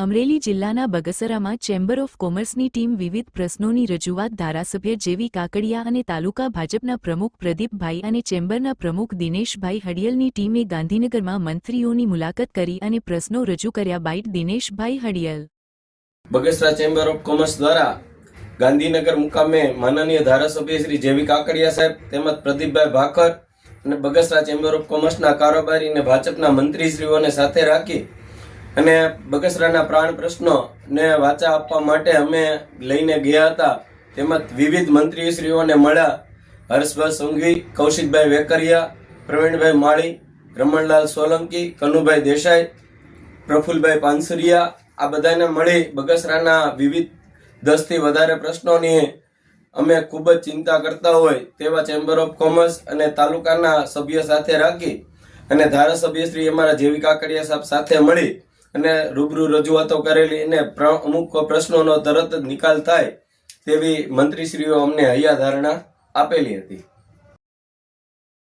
અમરેલી જિલ્લાના બગસરામાં chamber of કોમર્સની ટીમ વિવિધ પ્રશ્નોની રજૂઆત ધારાસભ્ય જેવી કાકડિયા અને તાલુકા ભાજપના પ્રમુખ પ્રદીપભાઈ અને ચેમ્બરના પ્રમુખ દિનેશભાઈ હડિયલની ટીમે ગાંધીનગરમાં મંત્રીઓની મુલાકાત કરી અને પ્રશ્નો રજૂ કર્યા byte Dineshbhai Hadiyal. Bagasara chamber of commerce દ્વારા ગાંધીનગર મુકામે માનનીય ધારાસભ્ય શ્રી જેવી કાકડિયા સાહેબ તેમજ પ્રદીપભાઈ ભાખર અને બગસરા ચેમ્બર ઓફ કોમર્સના કારોબારી અને ભાજપના મંત્રીશ્રીઓને સાથે રાખી અને બગસરાના પ્રાણ પ્રશ્નો ને વાચા આપવા માટે અમે લઈને ગયા હતા. તેમજ વિવિધ મંત્રીશ્રીઓને મળ્યા. હર્ષભાઈ સંઘવી, કૌશિકભાઈ વેકરિયા, પ્રવીણભાઈ માળી, રમણલાલ સોલંકી, કનુભાઈ દેસાઈ, પ્રફુલભાઈ પાનસરિયા, આ બધાને મળી બગસરાના વિવિધ દસથી વધારે પ્રશ્નોની અમે ખૂબ જ ચિંતા કરતા હોય તેવા ચેમ્બર ઓફ કોમર્સ અને તાલુકાના સભ્ય સાથે રાખી અને ધારાસભ્ય શ્રી અમારા જેવી કાકડિયા સાહેબ સાથે મળી અને રૂબરૂ રજૂઆતો કરેલી અને અમુક પ્રશ્નોનો તરત જ નિકાલ થાય તેવી મંત્રીશ્રીઓ અમને હૈયા ધારણા આપેલી હતી.